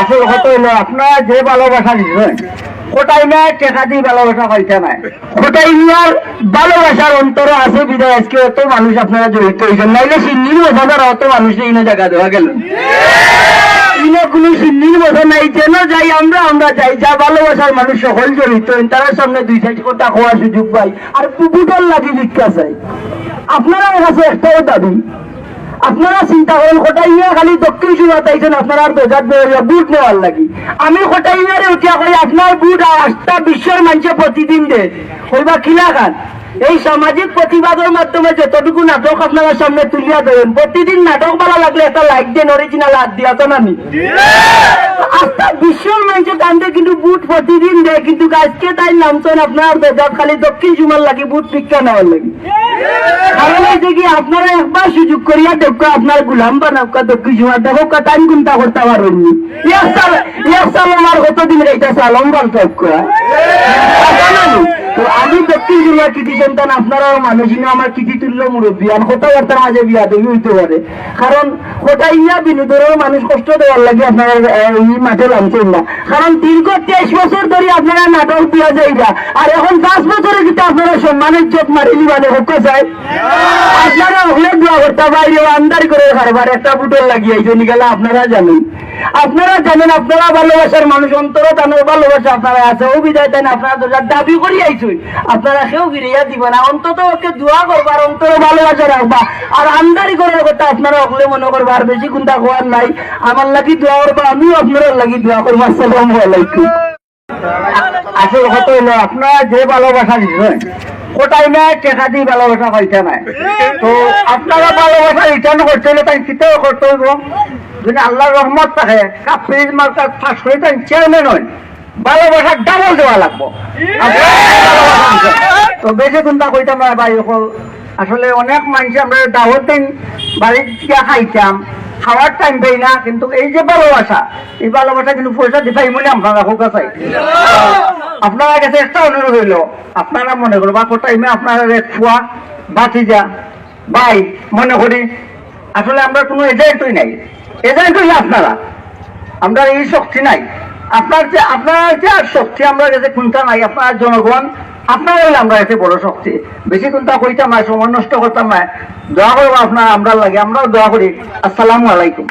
আসল কথা আপনারা যে ভালোবাসা না টেকা দিয়ে ভালোবাসা নাই। ওটাই নিয়ার ভালোবাসার অন্তর আছে বিদায়। আজকে অত মানুষ আপনারা জড়িত হয়েছেন নাইলে সিন্নির অত মানুষ জায়গা গেল। ইনো কোনো সিন্নির নাই, যেন যাই আমরা আমরা যাই। যা ভালোবাসার মানুষ সকল জড়িত তারা সামনে দুই সাইড কথা হওয়ার সুযোগ পাই আর পুকুটার লাগি ভিক্ষা চাই আপনারা কাছে একটাও দাবি আপনারা চিন্তা করেন কোটাইয়া খালি দক্ষিণ সুরাত আইছেন আপনারা বেজাত বেরিয়া বুট নেওয়ার লাগি। আমি কোটাইয়ারে উঠিয়া করি আপনার বুট আর আস্থা বিশ্বের মানুষে প্রতিদিন দে। হইবা কিলা খান? এই সামাজিক প্রতিবাদের মাধ্যমে যতটুকু নাটক আপনারা সামনে তুলিয়া ধরেন প্রতিদিন নাটক ভালো লাগলে একটা লাইক দেন অরিজিনাল হাত দিয়া তো আমি আস্থা বিশ্বের মানুষের কান্দে কিন্তু বুট প্রতিদিন দেয়, কিন্তু আজকে তাই নামছেন আপনার বেজাত খালি দক্ষিণ সুমার লাগে বুট ভিক্ষা নেওয়ার লাগে। কারণ যে কি, আপনারা একবার সুযোগ করিয়া দেখো, আপনার গুলাম বানাবকা দক্ষিণ সুমার দেখো টাইম গুনটা করতে পারেননি আমার কতদিন এইটা সালম বালতা তো আমি জেলার কৃতি সন্তান আপনারাও মানুষ আমার কৃতি তুল্য মুরব্বী। আর কথাবার্তার মাঝে বিয়া দেবী হইতে পারে। কারণ ওটা ইয়া বিনোদনের মানুষ কষ্ট দেওয়ার লাগে আপনারা এই মাঠে নামছেন না। কারণ দীর্ঘ তেইশ বছর ধরে আপনারা নাটক দিয়া যায় না। আর এখন পাঁচ বছরে কিন্তু আপনারা সম্মানের চোখ মারি নিবানে হক চাই আপনারা হলে দোয়া করতে বাইরে আন্দার করে কারবার একটা বুটল লাগিয়েছে নিগেলে আপনারা জানেন। আপনারা জানেন, আপনারা ভালোবাসার মানুষ, অন্তর তানের ভালোবাসা আপনারা আছে। বিদায় দেন, আপনারা তো যা দাবি করি আইছুন আপনারা কেউ ফিরিয়া দিব না। অন্তত ওকে দোয়া করবার অন্তর ভালোবাসা রাখবা। আর আন্দারি করার কথা আপনারা হলে মনে করবা, আর বেশি কোনটা হওয়ার নাই। আমার লাগি দোয়া করবা, আমিও আপনারা লাগি দোয়া করব। আসসালামু আলাইকুম। আসল কথা হলো, আপনারা যে ভালোবাসা দিচ্ছেন ওটাই না টেকা দিয়ে ভালোবাসা পাইতে নাই তো আপনারা ভালোবাসা রিটার্ন করতে হলে তাই চিন্তাও করতে হইব। যদি আল্লাহর রহমত থাকে কাপ ফ্রিজ মার্কার ফাঁস করে তাই চেয়ারম্যান হয়। ভালোবাসা ডাবল দেওয়া লাগবো। তো বেশি চিন্তা কইতাম না ভাই সকল আসলে অনেক মানুষ আমরা দাওয়াত দিন, বাড়ির থেকে খাইতাম, খাওয়ার টাইম পাই না, কিন্তু এই যে ভালোবাসা, এই ভালোবাসা কিন্তু পয়সা দিতে মনে আপনারা হোক চাই। আপনারা কাছে একটা অনুরোধ হইল, আপনারা মনে করো বা টাইমে আপনারা ফুয়া বাতিজা ভাই, মনে করি, আসলে আমরা কোনো এজেন্টই নাই। এজেন্ট হইলে আপনারা। আমরা এই শক্তি নাই। আপনার যে আপনার যে আর শক্তি, আমরা কাছে কোনটা নাই, আপনার জনগণ, আপনারা হইলে আমরা এতে বড় শক্তি। বেশি কোনটা কইতাম সময় নষ্ট করতাম না। দোয়া করব আপনার আমরা লাগে, আমরাও দোয়া করি। আসসালামু আলাইকুম।